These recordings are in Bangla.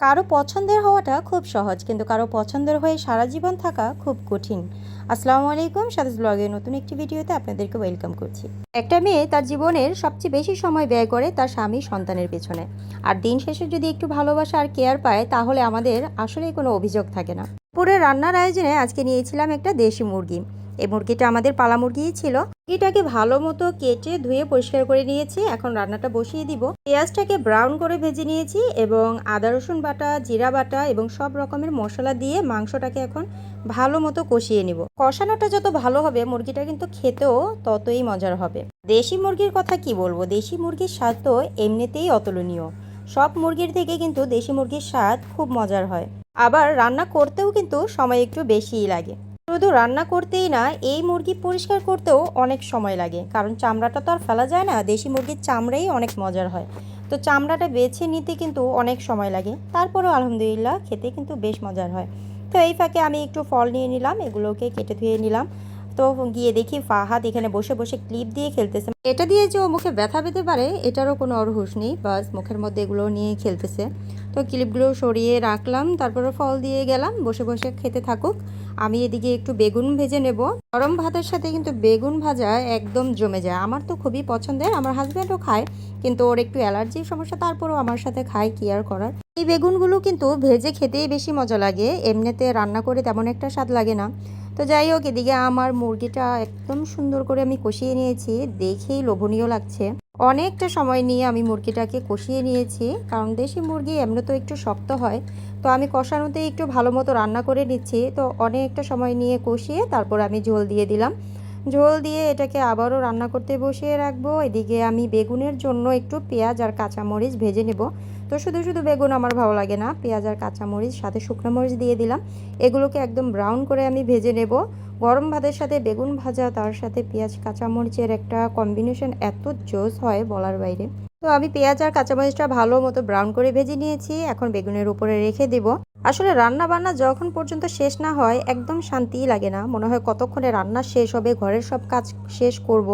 কারও পছন্দের হওয়াটা খুব সহজ, কিন্তু কারও পছন্দের হয়ে সারা জীবন থাকা খুব কঠিন। আসসালামু আলাইকুম, সাদাস ব্লগের নতুন একটি ভিডিওতে আপনাদেরকে ওয়েলকাম করছি। একটা মেয়ে তার জীবনের সবচেয়ে বেশি সময় ব্যয় করে তার স্বামী সন্তানের পেছনে। আর দিন শেষে যদি একটু ভালোবাসা আর কেয়ার পায়, তাহলে আমাদের আসলে কোনো অভিযোগ থাকে না। পুরো রান্নার আয়োজনে আজকে নিয়েছিলাম একটা দেশি মুরগি। এই মুরগিটা আমাদের পালা মুরগিই ছিল। মুরগিটাকে ভালো মতো কেটে ধুয়ে পরিষ্কার করে নিয়েছি। এখন রান্নাটা বসিয়ে দিব। পেঁয়াজটাকে ব্রাউন করে ভেজে নিয়েছি এবং আদা, রসুন বাটা, জিরা বাটা এবং সব রকমের মশলা দিয়ে মাংসটাকে এখন ভালো মতো কষিয়ে নিব। কষানোটা যত ভালো হবে মুরগিটা কিন্তু খেতেও ততই মজার হবে। দেশি মুরগির কথা কি বলব? দেশি মুরগির স্বাদ তো এমনিতেই অতুলনীয়। সব মুরগির থেকে কিন্তু দেশি মুরগির স্বাদ খুব মজার হয়। আবার রান্না করতেও কিন্তু সময় একটু বেশিই লাগে। শুধু রান্না করতেই না, এই মুরগি পরিষ্কার করতেও অনেক সময় লাগে। কারণ চামড়াটা তো আর ফেলা যায় না, দেশি মুরগির চামড়াই অনেক মজার হয়। তো চামড়াটা বেছে নিতে কিন্তু অনেক সময় লাগে। তারপরেও আলহামদুলিল্লাহ খেতে কিন্তু বেশ মজার হয়। তো এই ফাঁকে আমি একটু ফল নিয়ে নিলাম, এগুলোকে কেটে ধুয়ে নিলাম। তো গিয়ে দেখি ফাহাদ এখানে বসে বসে ক্লিপ দিয়ে খেলতেছে। এটা দিয়ে যে ও মুখে ব্যথা পেতে পারে, এটারও কোনো অরহুস নেই, বাস মুখের মধ্যে এগুলো নিয়ে খেলতেছে। তো ক্লিপগুলো সরিয়ে রাখলাম, তারপরে ফল দিয়ে গেলাম, বসে বসে খেতে থাকুক। আমি এদিকে একটু বেগুন ভেজে নেব। গরম ভাতের সাথে কিন্তু বেগুন ভাজা একদম জমে যায়। আমার তো খুবই পছন্দের, আমার হাজব্যান্ডও খায়, কিন্তু ওর একটু অ্যালার্জির সমস্যা, তারপরেও আমার সাথে খায়, কি আর করার। এই বেগুনগুলো কিন্তু ভেজে খেতেই বেশি মজা লাগে, এমনিতে রান্না করে তেমন একটা স্বাদ লাগে না। তো যাই হোক, এদিকে আমার মুরগিটা একদম সুন্দর করে আমি কষিয়ে নিয়েছি, দেখেই লোভনীয় লাগছে। অনেকটা সময় নিয়ে আমি মুরগিটাকে কষিয়ে নিয়েছি, কারণ দেশি মুরগি এমনি তো একটু শক্ত হয়। তো আমি কষানোতে একটু ভালো মতো রান্না করে নিচ্ছি। তো অনেকটা সময় নিয়ে কষিয়ে তারপর আমি ঝোল দিয়ে দিলাম। ঝোল দিয়ে এটাকে আবারও রান্না করতে বসিয়ে রাখব। এদিকে আমি বেগুনের জন্য একটু পেঁয়াজ আর কাঁচামরিচ ভেজে নেব। তো শুধু শুধু বেগুন আমার ভালো লাগে না, পেঁয়াজ আর কাঁচামরিচ, সাথে শুকনো মরিচ দিয়ে দিলাম। এগুলোকে একদম ব্রাউন করে আমি ভেজে নেব। গরম ভাতের সাথে বেগুন ভাজা, তার সাথে পেঁয়াজ, কাঁচামরিচের একটা কম্বিনেশন এত জোস হয় বলার বাইরে। তো আমি পেঁয়াজ আর কাঁচামরিচটা ভালো মতো ব্রাউন করে ভেজে নিয়েছি, এখন বেগুনের উপরে রেখে দেব। আসলে রান্না বান্না যখন পর্যন্ত শেষ না হয়, একদম শান্তিই লাগে না। মনে হয় কতক্ষণে রান্না শেষ হবে, ঘরের সব কাজ শেষ করব,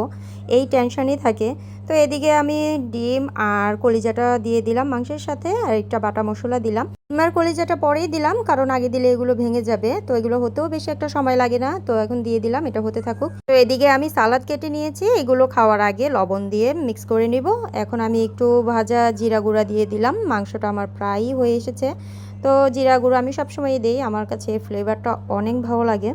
এই টেনশনই থাকে। তো এদিকে আমি ডিম আর কলিজাটা দিয়ে দিলাম মাংসের সাথে আর একটা বাটা মশলা দিলাম। ডিম আর কলিজাটা পরেই দিলাম, কারণ আগে দিলে এগুলো ভেঙে যাবে, তো এগুলো হতেও বেশি একটা সময় লাগে না, তো এখন দিয়ে দিলাম, এটা হতে থাকুক। তো এদিকে আমি সালাদ কেটে নিয়েছি, এগুলো খাওয়ার আগে লবণ দিয়ে মিক্স করে নিব। এখন আমি একটু ভাজা জিরা গুঁড়া দিয়ে দিলাম, মাংসটা আমার প্রায়ই হয়ে এসেছে। তো জিরা গুঁড়ো আমি সবসময়ই দিই, আমার কাছে ফ্লেভারটা অনেক ভালো লাগে।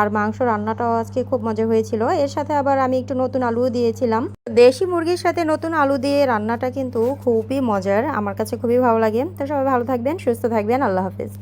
আর মাংস রান্নাটাও আজকে খুব মজা হয়েছিল। এর সাথে আবার আমি একটু নতুন আলুও দিয়েছিলাম। দেশি মুরগির সাথে নতুন আলু দিয়ে রান্নাটা কিন্তু খুবই মজার। আমার কাছে খুবই ভালো লাগে। তো সবাই ভালো থাকবেন, সুস্থ থাকবেন। আল্লাহ হাফিজ।